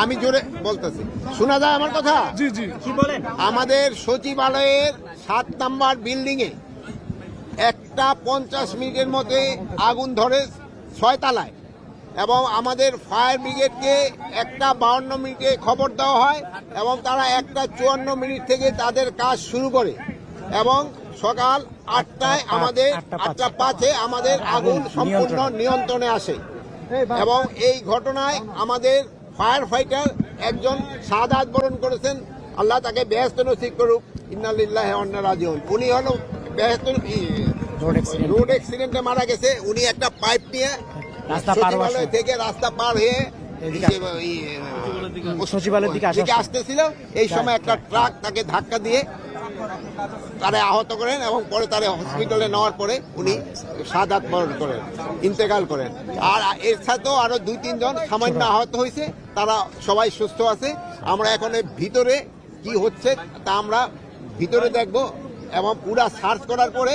আমি জোরে বলতেছি। শোনা যায় আমার কথা? জি জি। কি বলেন? আমাদের সচিবালয়ের সাত নাম্বার বিল্ডিং এ একটা পঞ্চাশ মিনিটের মধ্যে আগুন ধরে ছয় তালায় এবং আমাদের ফায়ার ব্রিগেডকে একটা বাউন্ন মিনিটে খবর দেওয়া হয় এবং তারা একটা চুয়ান্ন মিনিট থেকে তাদের কাজ শুরু করে এবং সকাল আটটায় আমাদের আটটা পাঁচে। আমাদের আগুন সম্পূর্ণ নিয়ন্ত্রণে আসে। এবং এই ঘটনায় আমাদের ফায়ার ফাইটার একজন সাদাত বরণ করেছেন। আল্লাহ তাকে বেহস্ত নসিব করুক। ইন্নালিল্লাহ রাজিউন। উনি হলো বেহস্ত রোড রোড অ্যাক্সিডেন্টে মারা গেছে। উনি একটা পাইপ নিয়ে রাস্তা সচিবালয় থেকে রাস্তা পার হয়ে সচিবালয়ের দিকে। আসতেছিল। এই সময় একটা ট্রাক তাকে ধাক্কা দিয়ে তারে আহত করেন এবং পরে তারা হসপিটালে নেওয়ার পরে উনি সাদাত বরণ করেন, ইন্তেকাল করেন। আর এর সাথেও আরও দুই তিনজন সামান্য আহত হয়েছে, তারা সবাই সুস্থ আছে। আমরা এখন ভিতরে কি হচ্ছে তা আমরা ভিতরে দেখব এবং পুরা সার্চ করার পরে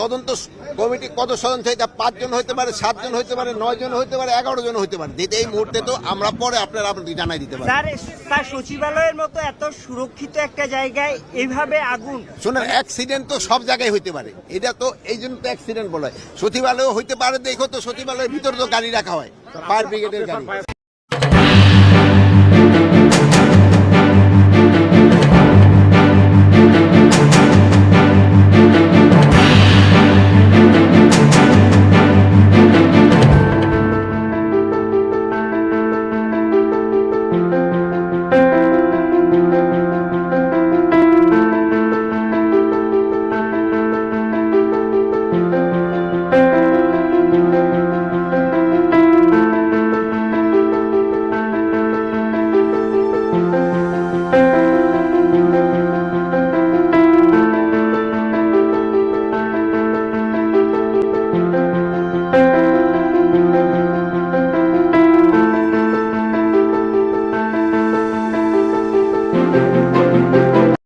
তদন্ত কমিটি কত সদস্য এটা পাঁচজন হতে পারে সাতজন হতে পারে নয় জন হতে পারে এগারো জন হতে পারে। এই মুহূর্তে তো আমরা পরে আপনারা আপনাদের জানাই দিতে পারি স্যার সচিবালয়ের মতো এত সুরক্ষিত একটা জায়গায় এইভাবে আগুন শোনেন অ্যাক্সিডেন্ট তো সব জায়গায় হইতে পারে। এটা তো এই জন্য তো অ্যাক্সিডেন্ট বলা হয়। সচিবালয় হইতে পারে দেখো তো সচিবালয়ের ভিতরে তো গাড়ি রাখা হয়। ফায়ার ব্রিগেডের গাড়ি।